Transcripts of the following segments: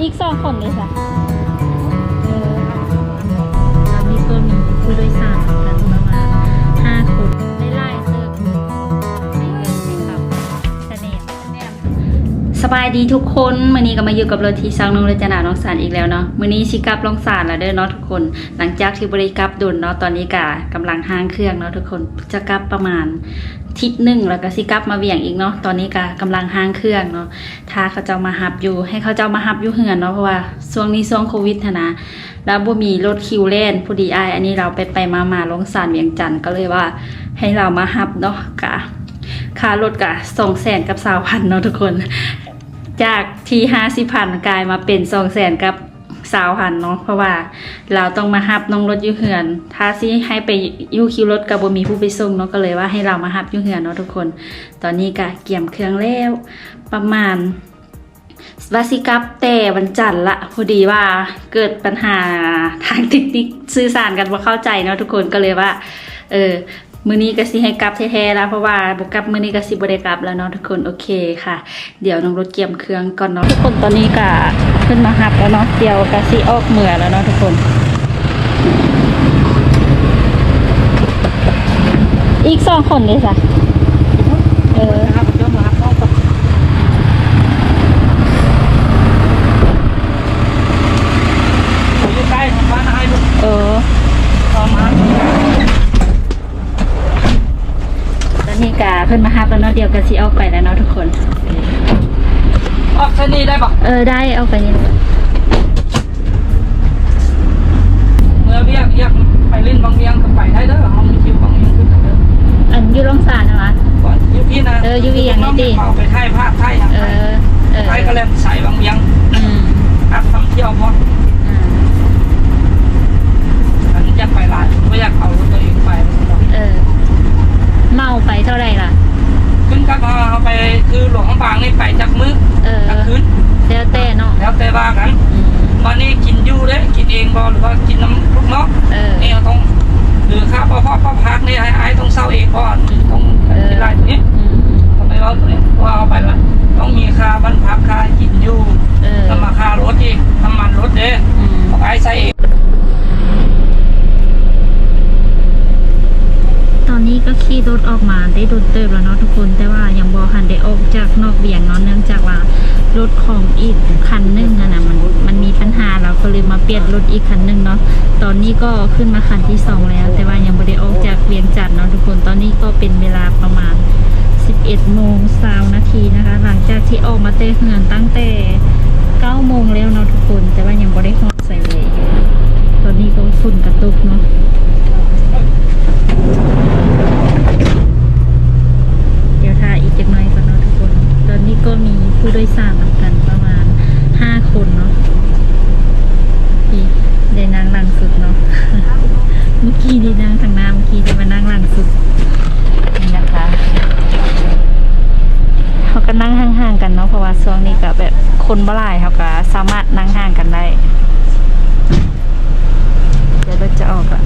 อีกสองคนเลยค่ะ บายดีทุกคนมื่อนี้ก็มาอยู่กับรถที่ซังนงรจนาน้องสารอีกแล้วเนาะมื่อนี้ชิกับลองสารแล้วเด้อเนาะทุกคน หลังจากที่บริกลับดุนเนาะตอนนี้กะกำลังห้างเครื่องเนาะทุกคนจะกลับประมาณทิศหนึ่งแล้วก็สิกับมาเวียงอีกเนาะตอนนี้กะกำลังห้างเครื่องเนาะถ้าเขาเจ้ามาหับอยู่ ให้เขาเจ้ามาหับอยู่เหือนเนาะเพราะว่าช่วงนี้ช่วงโควิดนะแล้วบ่มีรถคิวเล่นผู้ดีไออันนี้เราไปไปมามาลงสารเวียงจันทน์ก็เลยว่าให้เรามาหับเนาะกะค่ารถกะสองแสนกับสาวพันเนาะทุกคน จากทีห้าสิบพันกลายมาเป็นสองแสนกับสาวพันเนาะเพราะว่าเราต้องมาฮับน้องรถอยูเหือน ถ้าซิให้ไปยูคิวรถกับบ่มีผู้ไปส่งเนาะก็เลยว่าให้เรามาฮับอยูเหือนเนาะทุกคน ตอนนี้ก็เกี่ยมเครื่องแล้ว ประมาณวาสิกับแต่วันจันทร์ละพอดีว่าเกิดปัญหาทางเทคนิคสื่อสารกันว่าเข้าใจเนาะทุกคนก็เลยว่า เออ มือนี้ก็สิให้กลับแท้ๆแล้วเพราะว่าบกลับมือนี้ก็สิบได้กลับแล้วเนาะทุกคนโอเคค่ะ เดี๋ยวน้องรถเกียมเครื่องก่อนเนาะทุกคนตอนนี้ก็ขึ้นมาหับแล้วเนาะเดี๋ยวก็สิออกเมื่อแล้วเนาะทุกคน อีกสองคนเลยจ้ะเออ นะครับเดี๋ยวมาครับน้องก่อนอยู่ใกล้ทางบ้านให้ลูก เออ ตามมา ตอน นี้ก็ขึ้นมาหับแล้วเนาะเดี๋ยวก็สิออกไปแล้วเนาะทุกคน ออกเส้นนี้ได้ปะเออได้เอาไปนี่เมื่อเวียกเวียกไปเล่นบางเวียงก็ไปได้เด้อเอามีคิวบางเวียงขึ้นเด้ออันอยูร่องสารนะวะก่อนอยู่พี่นะเอออยู่พี่อย่างนี้ดิเมาไปไทยภาคไทยอย่างเอไทยอเออไทยก็เล่นใส่บางเวียงอืมอัพท่องเที่ยวพออ่าอันนี้จะไปหลายไม่อยากเอารถตัวเองไปเออ เมาไปเท่าไหร่ล่ะขึ้นก็เอาไปคือหลวงพระบางนี่ไปจากมื้อเออจากคืนแล้วแต่เนาะแล้วแต่ว่ากันอืมวันนี้กินอยู่เด้กินเองบ่หรือว่ากินน้ำลูกน้องเออนี่เราต้องหรือค่าพ่อพ่อพ่อพักนี่ไอ้ไอ้ต้องเศร้าเองก่อนต้องเออเป็นไรตัวนี้อืมทำไมว่าตัวนี้ว่าเอาไปละต้องมีค่าบ้านพักค่ากินอยู่เออแล้วมาค่ารถอีกน้ำมันรถเด้อืมของไอ้ใส่เอง ตอ นี้ก็ขี่รถออกมาได้โดนเติบแล้วเนาะทุกคนแต่ว่ายังบอหันได้ออกจากนอกเวียงเนาะเนื่องจากว่ารถของอีกคันหนึงนะนะมันมันมีปัญหาเราก็เลยมาเปลี่ยนรถอีกคันหนึงเนาะตอนนี้ก็ขึ้นมาคันที่สองแล้ว แต่ว่ายังไม่ได้ออกจากเวียงจันทน์เนาะทุกคนตอนนี้ก็เป็นเวลาประมาณ 11โมง20นาทีนะคะ หลังจากที่ออกมาเตะเหือนตั้งแต่9โมงแล้วเนาะทุกคน แต่ว่ายังไม่ได้ฮอดใส่เลยตอนนี้ก็ฝุ่นกระตุกเนาะ เดี๋ยวถ่ายอีกจักหน่อยก่อนเนาะทุกคน ต อนนี้ก็มีผู้โดยสารนกันประมาณห้าคนเนาะที่ได้นั่งหลังสุดเนาะ เมื่อกี้ด้นั่งทางหน้าเมื่อกี้ได้มานั่งหลังสุดนี่นะคะเขาก็นั่งห่างๆกันเนาะเพราะว่าช่วงนี้ก็แบบคนบ่หลายเขาก็สามารถนั่งห่างกันได้ เดี๋ยวเราจะออกละ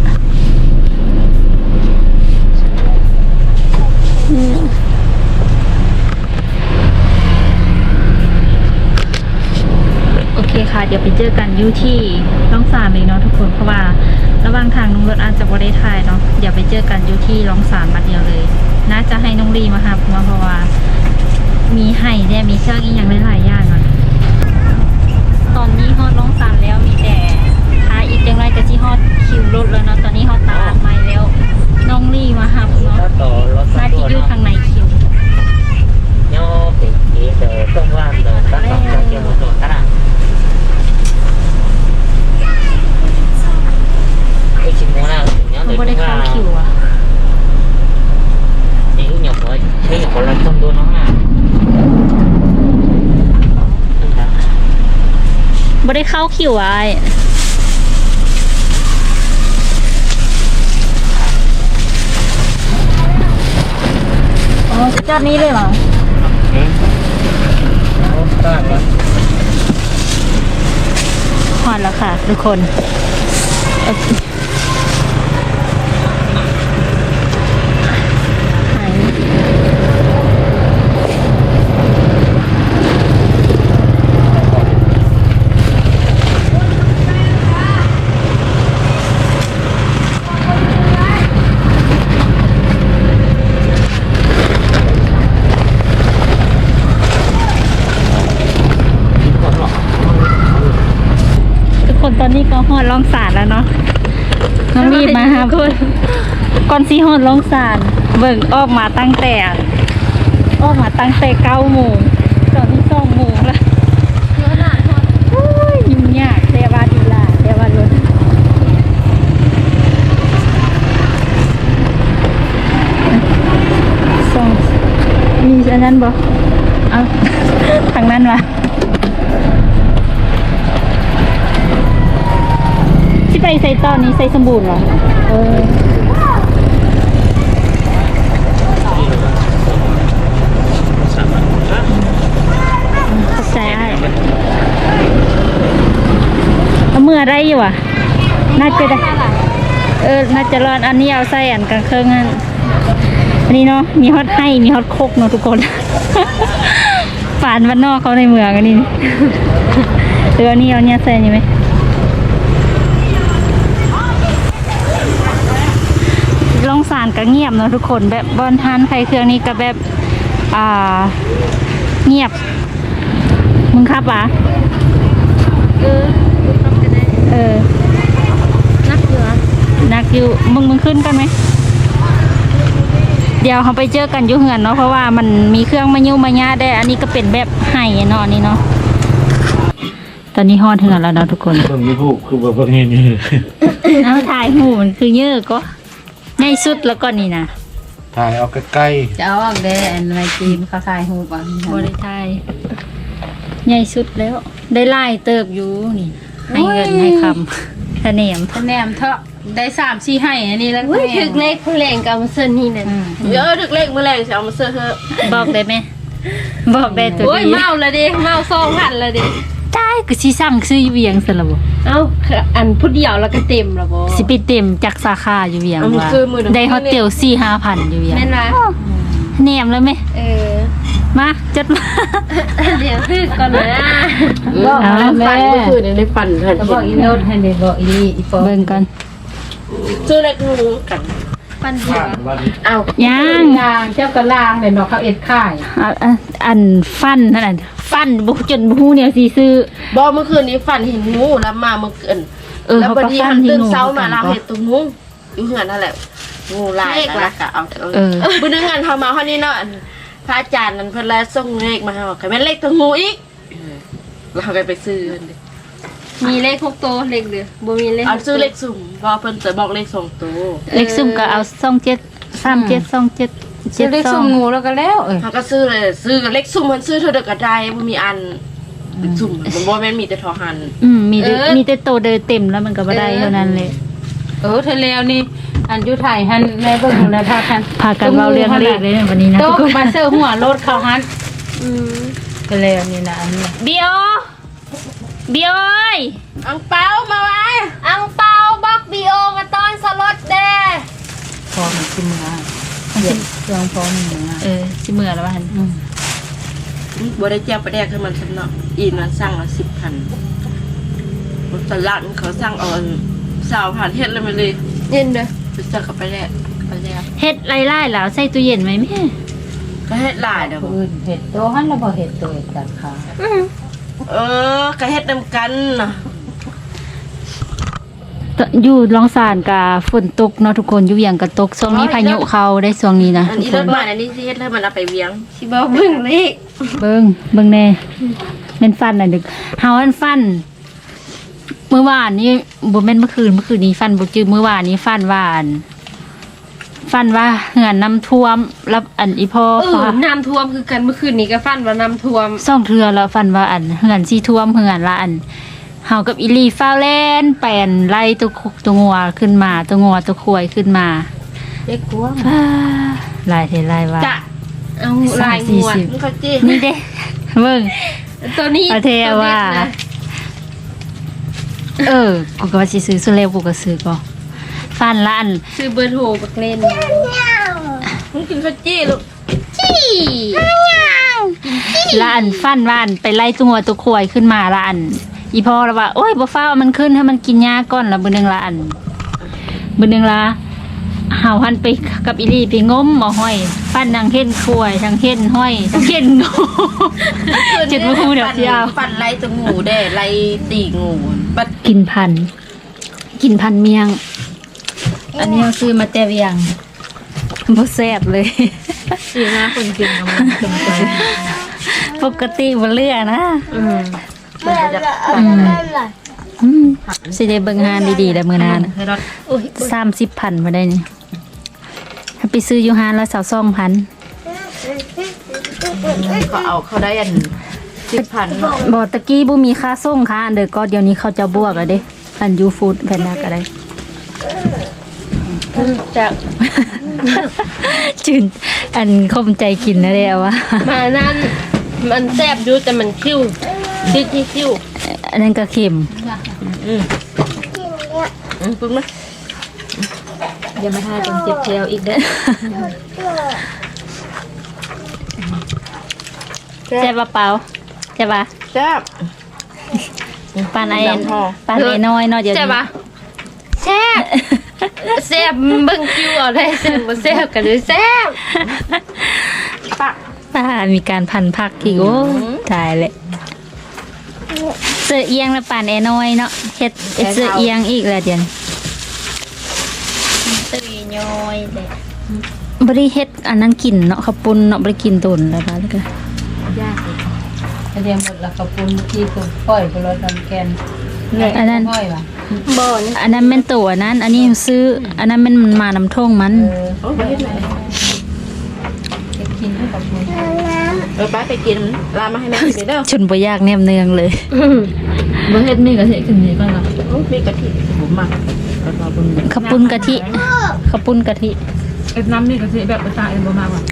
โอเคค่ะ เดี๋ยวไปเจอกันอยูที่ล่องสามเลยเนาะทุกคนเพราะว่าระหว่างทางน้องรถอาจจะบ่ได้ถ่ายเนาะเดี๋ยวไปเจอกันอยูที่ล่องสามมาเดียวเลย น่าจะให้น้องรีมาครับเนาะเพราะว่า มีไห่เนี่ยมีเครื่องอีกอย่างหลายๆอย่างเนาะตอนนี้ฮอดล่องสามแล้วมีแต่ท้ายอีกจังไรก็ที่ฮอดคิวรถแล้วเนาะตอนนี้ฮอดตลาดใหม่แล้ว น้องรีมาครับเนาะแล้วต่อรถน่าจะอยู่ทางในคิว โยปิอีเดอต้องว่างเดินตั้งสองเที่ยวตัวขนาดไอ้ชิมโมนาถึงเนี้ย เขา เดี๋ยว บ่ได้ ว่า เข้าคิวอะ นี่หยกว่าใช่คนละต้นตัวน้องน่ะ บ่ ได้เข้าคิวอะไอ้อ๋อจอดนี้เลยเหรอเอ๊ะโอ้ได้ปะหอดแล้วค่ะ ทุกคนโอเคไหน ตอนนี้ก็ฮอดลองสารแล้วเนาะน้อง รีบมาครับก่อนซีฮอดลองสารเบิ่งออกมาตั้งแต่ออกมาตั้งแต่เก้าโมงตอนนี้สองโมงแล้วอ้ยยุ่งยากแต่ว่าดีล่ะแต่ว่ารถสองมีอันนั้นบ่เอาทางนั้นวะ ใส่ตอนนี้ใส่สมบูรณ์เหรอเออสามารถอะขอบใจอ้ายเอาเมื่อได้อยู่อะ น่าจะได้ เออ น่าจะรอน อันนี้เอาใส่อันกลางเครื่องอันอันนี้เนาะ มีฮอตให้ มีฮอตโคกเนาะทุกคนฝานวันนอกเขาในเมืองอันนี้เอออันนี้เอาเนี่ยใส่นี่ไหม ลองสารก็เงียบเนาะทุกคนแบบบอลทานไฟเครื่องนี้ก็แบบอ่าเงียบ มึงครับวะเออดูครับกันได้เออนักเหลือนักอยู่มึงมึงขึ้นกันไหมเดี๋ยวเขาไปเจอกันอยุ่เหือนเนาะเพราะว่ามันมีเครื่องมายุ่มายาได้ อันนี้ก็เป็นแบบไห่เนาะอันนี่เนาะตอนนี้ฮอดเหือนแล้วเนาะทุกคนเบิ่งยูทูบคือแบบว่านี่นี่เอาถ่ายหูมันคือเยอะก็ ในสุดแล้วก็นี่นะถ่ายเอาใกล้จะเอาออกเด้อันไว้จีนเขาถ่ายรูปอะบริไทยใหญ่สุดแล้ว ได้ไล่เติบอยู่นี่ให้เงินให้คำเสน่ห์ คะแนนเถอะได้สามสี่ให้อันนี้แล้วอุ้ยถึกเลขผู้แรงกับมาเซอร์นี่นั่นอืมเออถึกเลขมือแรงจะเอามาเซอร์เถอะบอกได้ไหมบอกได้ตัวโอ้ยดีเมาละดิเมาซองพันละดิ ได้ก็สิสั่งซื้ออยู่เวียงสละบ่เอ้าอันผู้เดียวแล้วก็เต็มและบ่ สิไปเต็มจากสาขาอยู่เวียงเอามาว่าซื้อมื้อเดียว ได้ฮอตเตลสี่ห้าพันอยู่เวียงแม่นว่าแหนมแล้วไหมเออมาจดมา เดี๋ยวถึกก่อนนะบอกเอาเอาฝันเมื่อคืนนี้ได้ฝันเห็นก็บอกอีโนดให้เด็กบอกอีลี่อีฟอเบิ่งก่อนซื้อเลขหนูกันปันๆเดียผ่าวนวันเอายัง ลางเจ้ากระลางเนี่ยเนาะเขาเอ็ดค่าย อะอะอันฟันนั่นน่ะ ฟันบุจนบูเนี่ยสิซื้อ บอกเมื่อคืนนี้ฝันเห็นงูแล้วมาเมื่อคืนเออแล้วเขาบัดก็นี้ฟัหันนที่ตื่นงูเช้ามากัเรานก็เห็นตัวงูอยู่เหือนนั่นแหละงูลายนั่นแหละก็เอาแต่เออบุญนึงงานเขามาเขานี่เนาะพระอาจารย์นั่นเพิ่นแล้วส่งเลขมาให้บอกใครแม่นเลขตัวงูอีกเราก็ไปซื้อกันดิมีเลขหกตัวเลขเดียวบ่มีเลขเอาซื้อเลขสุ่มเพราะเพิ่นจะบอกเลขสองตัวเลขซุ่มก็เอาซ่องเจ็ดสามเจ็ดซ่องเจ็ด ซื้อเลขซ่สุ่องมงูแล้วก็แล้วเออเขาก็ซื้อเลยซื้อกับเลขสุ่มมันซื้อเท่าเดิมก็ได้บ่มีอันเลขสุ่มมันบ่แม่นมีแต่ทอหัน อืมมีแต่มีแต่โตเดินเต็มแล้วมันก็บ่ได้เท่านั้นเลย เออเธอแล้วนี่ อันอยุไทยหันในเบิ่งของนาทาคันพากันเว้าเรื่องเลขเลยในวันนี้นะโต๊ะทุกคน มาเซอร์หัวรถเขาหันอืมก็แล้วนี่นะอันนี้เบียวเบียวเอ้ยอังเปามาไว้อังเปาบักบีโอมาต้อนสลดแดพอมันขึ้นมา เดี๋ยวเครื่องพร้อมหนึ่งอะเออสิเมื่อแล้วว่าหั่นอืมบ่ได้แจ้งประแดกให้มันสำเนาะอีนมันสั่งละ10,000รถตลาดเขาสั่งเอาสาวผ่านเฮ็ดเลยมาเลยเห็นเด้อไปจักกับไปแลกไปแลกเฮ็ดไล่ๆแล้วใส่ตู้เย็นไหมแม่ก็เฮ็ดหลายเด้อผู้อื่นเห็ดโตหันแล้วบ่เห็ดตัวเห็ดตัดขาเออก็เฮ็ดนำกันน่ะต อยู่ลองสานกาฝนตกเนาะทุกคนอยู่เวียงก็ตกช่วงนี้พายุเข้าได้ช่วงนี้นะอันทุกนี้ครนถมาอันนี้สิเฮ็ดให้มันเอาไปเวียงสิบอกเบิ่งเลขเบิ่งเบิ่งแน่เป็นฟันน่ะดึกเฮาอันฟัน เมื่อวานนี้บ่แม่นเมื่อคืนเมื่อคืนนี้ฟันบ่จื้อเมื่อวานนี้ฟันว่าอันฟันว่าเหือนน้ำท่วมรับอันอีพ่อเออฟ้าน้ำท่วมคือกันเมื่อคืนนี้ก็ฟันว่าน้ำท่วมซ่องเทือแล้วฟันว่าอันเหือนสิท่วมเหือนละอัน เฮากับอีหลีฟ้าวแล่นแปนไล่ตัวคุกตัวงัวขึ้นมาตัวงัวตัวควายขึ้นมาเลขกลัวฟ้าลายเทลายว่าจะเอาสาลามยสี่งวดสิบมันก็จี้นี่เด้เบิ่งตัวนี้ประเทศว่า เออ กูก็ว่าสิซื้อสุเรวกูก็ซื้อก็ฟันละอันซื้อเบอร์โทรบักเล่นมึงกินข้าวจี้ลูกละอันฟันว่าอันไปไล่ตัวงัวตัวควายขึ้นมาละอัน อีพ่อละว่าโอ้ยบ่ฟ้าวเอามันขึ้นให้มันกินหญ้าก่อนละเบิ่งหนึงละอันเบิ่งหนึงละเฮาหันไปกับอีหลีไปงมมาห้อย ปั้นนางเห็นควยทั้งเห็นห้อยทั้งเห็นงูจุดบ่ฮู้เดี๋ยวสิเอาปั่นไล่ตัวงูได้ไล่ตีงูบัดกินพันธุ์กินพันธุ์เมียง อันนี้เราซื้อมาแต่เวียงบ่แซ่บเลยสีหน้าคนกินกับมันเป็นไปปกติบ่เลือนะ อืมอืม อืมสิได้เบิ่งงานดีๆแล้วมื้อหน้าน่ะให้รถ30,000บ่ได้นี่ถ้าไปซื้ออยู่ห้านละ22,000เขาเอาเขาได้อันสิบพันบ่ตะกี้บ่มีค่าส่งค่าอันเด้อก็เดี๋ยวนี้เขาจะบวกแล้วเด้อันยูฟูดแพนด้าก็ได้ จากจืนอันคมใจกินนะเด้อวะมานั่นมันแซ่บอยู่แต่มันคิ้ว คิ้วที่คิ้วอันนั้นก็เค็มอืมคุณไหมอย่ามาทาจนเจ็บเทวอีกเด้อใช่ปะเปล่าใช่ปะแซ่บปานไอดำพอปานไอน้อยเนาะเดี๋ยวแซ่บนี้ปะแซ่บแซ่บเบิ่งคิ้วเอาได้แซ่บบ่แซ่บกันเลยแซ่บปะป้ามีการพันผักอีกโอ้อืมตายเลย เสื้อเอียงแล้วปานไอน้อยเนาะเฮ็ดเฮ็ดเสื้อเอียงอีกแล้วเดี๋ยวนี้ตุยย้อยเด็กบ่ได้เฮ็ดอันนั้นกินเนาะข้าวปุ้นเนาะบ่ได้กินตุนแล้วก็แล้วก็ยากอีกเรียนหมดแล้วกับปุ้นที่ตุ้มก้อยไปรถน้ำแกนอันนั้นก้อยว่ะบ่นี่อันนั้นแม่นตัวอันนั้น อันนี้ซื้อ อันนั้นแมันมาน้ำท่งมัน เออ โอ้ยเฮ็ดไหนเก็บกินให้กับปุ้นเออป้าไปกินลามาให้แม่กินเด้อชนบ่ยากแนมเนืองเลยบ่เฮ็ดนี่ก็เฮ็ดขึ้นนี่ก่อนล่ะโอ้ยมีกะทิผมมาแล้วก็บุญข้าวปุ้นกะทิข้าวปุ้นกะทิเอ็ดน้ำนี่ก็สิแบบภาษาเอ็นบ่มากว่ะ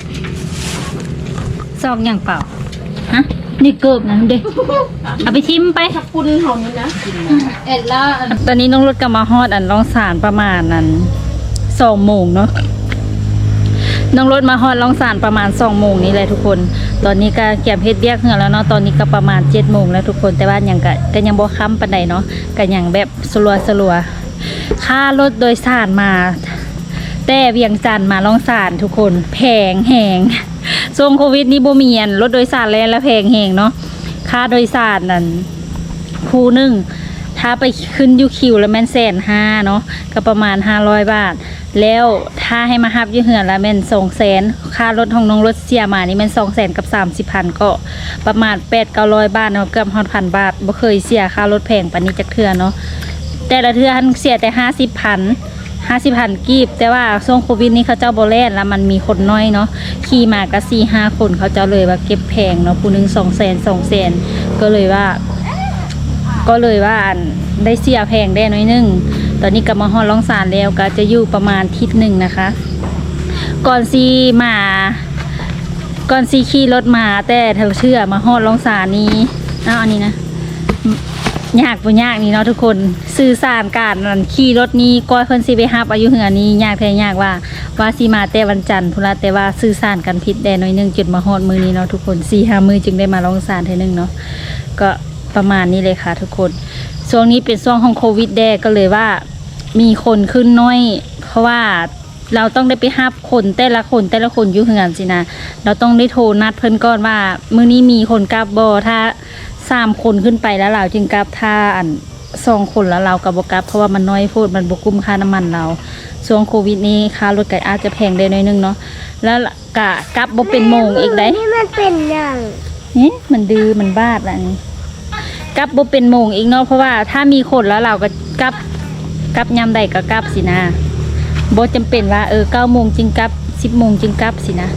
ซอกอย่างเปล่าฮะนี่เกิบนะเด็กเอาไปทิมไปคุณหอมนี่นะกินเอ็ดละตอนนี้น้องรถก็มาฮอดอันร้องสารประมาณนั้นสองโมงเนาะ น้องรถมาฮอดร้องสารประมาณสองโมงนี้เลยทุกคน ตอนนี้ก็เก็บเฮ็ดเรียกเหงื่อแล้วเนาะตอนนี้ก็ประมาณเจ็ดโมงแล้วทุกคนแต่ว่ายังก็ก็ยังบ่ค้ำปานใดเนาะก็ยังแบบสลัวสลัวค่ารถโดยสารมาแต่เวียงจันมาล่องสารทุกคนแพงแหงช่วงโควิดนี่บ่มีอันรถโดยสารแลนแล้วแพงแหงเนาะค่าโดยสารนั่นคู่นึงถ้าไปขึ้นยูคิวแล้วแม่นแสนห้าเนาะก็ประมาณห้าร้อยบาท แล้วถ้าให้มาฮับอยูเหือนแล้วแม่นสองแสนค่ารถของน้องรถเสียมานี่แม่นสองแสนกับสามสิบพันก็ประมาณแปดเก้าร้อยบาทเนาะเกือบฮอดพันบาทบ่เคยเสียค่ารถแพงปานนี้จักเทื่อเนาะแต่ละเทื่อหันเสียแต่ห้าสิบพันห้าสิบพันกีบ แต่ว่าช่วงโควิดนี้เขาเจ้าโบแลนแล้วมันมีคนน้อยเนาะขี่มาก็สี่ห้าคนเขาเจ้าเลยว่าเก็บแพงเนาะผู้หนึงสองแสนสองแสนก็เลยว่า ก็เลยว่าได้เสียแพงได้น้อยนึง ตอนนี้ก็มาฮอดล่องสารแล้วก็จะอยู่ประมาณทิศหนึ่งนะคะ ก่อนซีมาก่อนซีขี่รถมาแต่เธอเชื่อมาฮอดล่องสารนี้อ้าวอันนี้นะยากบ่ยากนี่เนาะทุกคนสื่อสารการนั่นขี่รถนี้ก้อยเพิ่นสิไปฮับอายุเหือนี้ยากแท้ยากว่าว่าสิมาแต่วันจันทร์พุ่นละแต่ว่าสื่อสารกันผิดแดหน่อยหนึงจุดมาฮอดมือนี้เนาะทุกคน4 5มือจึงได้มาลองสารเท่อนึงเนาะก็ประมาณนี้เลยค่ะทุกคน ช่วงนี้เป็นช่วงของโควิดแดก็เลยว่า มีคนขึ้นน้อย เพราะว่าเราต้องได้ไปฮับคนแต่ละคนแต่ละคนอยู่เหือนสินะเราต้องได้โทรนัดเพิ่นก่อนว่ามื้อนี้มีคนกลับบ่ถ้าสามคนขึ้นไปแล้วเราจึงกลับถ้าอันสองคนแล้วเรากับบกลับ เพราะว่ามันน้อยโพดมันบกุ้มค่าน้ำมันเราช่วงโควิดนี้ค่ารถไก่อาจจะแพงได้หน้อยนึงเนาะแล้วกะกลับบ่เป็นโมงอีกได้นี่มันเป็นอย่างนี่มันดื้อมันบาดละนี่ กลับบ่เป็นโมงอีกเนาะเพราะว่าถ้ามีคนแล้วเราก็กลับกลับยามใดก็กลับสินะบ่จำเป็นว่าเออเก้าโมงจึงกลับสิบโมงจึงกลับสินะ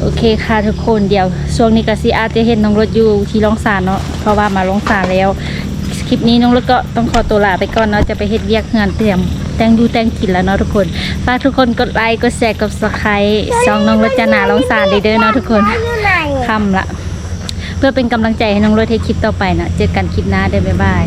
โอเคค่ะทุกคนเดี๋ยวช่วงนี้ก็สิอาจจะเห็นน้องรถอยู่ที่ร้องสารเนาะเพราะว่ามาร้องสารแล้ว คลิปนี้น้องรถก็ต้องขอตัวลาไปก่อนเนาะจะไปเฮ็ดเวียกงานเตรียมแต่งดูแต่งกินแล้วเนาะทุกคนฝากทุกคนกดไลค์กดแชร์กด subscribe ช่องน้องรถจะหนาร้องสารเด้อเนาะทุกคนอยู่ไหนค่ำละ เพื่อเป็นกำลังใจให้น้องรถให้คลิปต่อไปนะเจอกันคลิปหน้าเด้อบ๊ายบาย